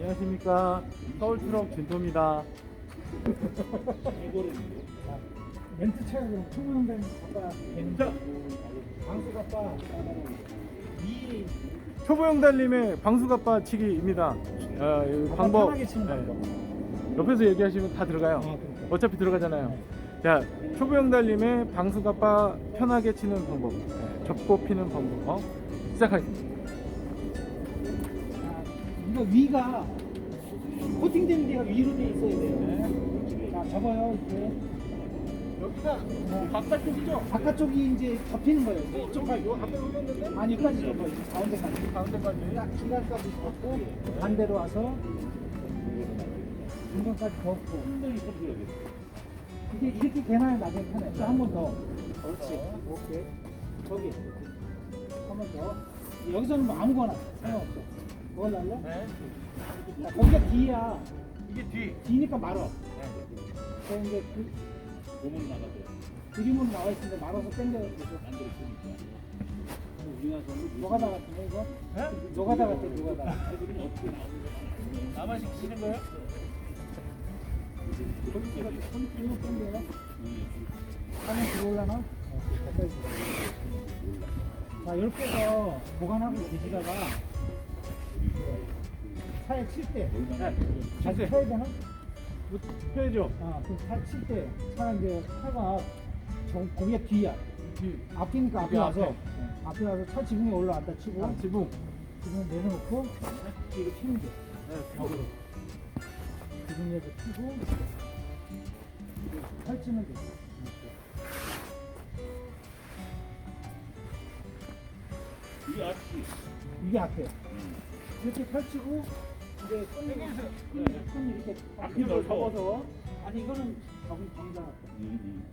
안녕하십니까. 서울트럭 진토입니다. 멘트 차가 그럼 초보형된 아빠 되는데 방수 아빠 이 초보형 달님의 방수갑바 치기입니다. 어, 이 방법. 편하게 치는 네. 방법. 옆에서 얘기하시면 다 들어가요. 아. 어차피 들어가잖아요. 자, 초보형 달님의 방수갑바 편하게 치는 방법. 네, 접고 피는 방법. 어? 시작하겠습니다. 아, 이거 위가 코팅되는 데가 위로 돼 있어야 돼요. 자 접어요 이렇게. 여기가 어, 바깥쪽이죠? 바깥쪽이 이제 접히는 거예요. 이제 이쪽까지. 요 앞에 올렸는데? 아니 여기까지 접어 이제 가운데까지. 가운데까지. 딱 중간까지 접고 반대로 와서 중간까지 접고. 이게 이렇게 되나요? 나중에 편해. 한번 더. 그렇지. 오케이. 저기. 한 번 더. 여기서는 뭐 아무거나 상관없어. 뭘 날래? 네. 자, 거기가 뒤야. 이게 뒤. 뒤니까 말어. 그럼 이제 그, 몸은 나가죠. 그림으로 나와 있는데 말아서 만들어. 우리나라서는 노가다 같은데 이거? 네? 같아 노가다. 애들은 어떻게 나오는 나만 시키는 거예요? 거기가 손 뒤로 당겨요. 화면 들어올라나? 어, 가까이 들어. 자 이렇게 해서 보관하고 계시다가 차에 칠 때. 다시 때. 펴야 되나? 펴야죠. 아, 그 차 칠 때, 차가 이제 차가 저 거기가 뒤야. 뒤. 앞이니까 앞에 와서 앞에. 앞에 와서 차 지붕에 올라왔다 치고 아, 지붕. 지붕 내려놓고 뒤로 피는 게 네, 벽으로. 지붕에서 피고 펼치면 돼. 이게 앞이. 이게 앞에 이렇게 펼치고 이제 손 손, 손 이렇게. 앞으로. 접어서. 아니 이거는 정 정자 음,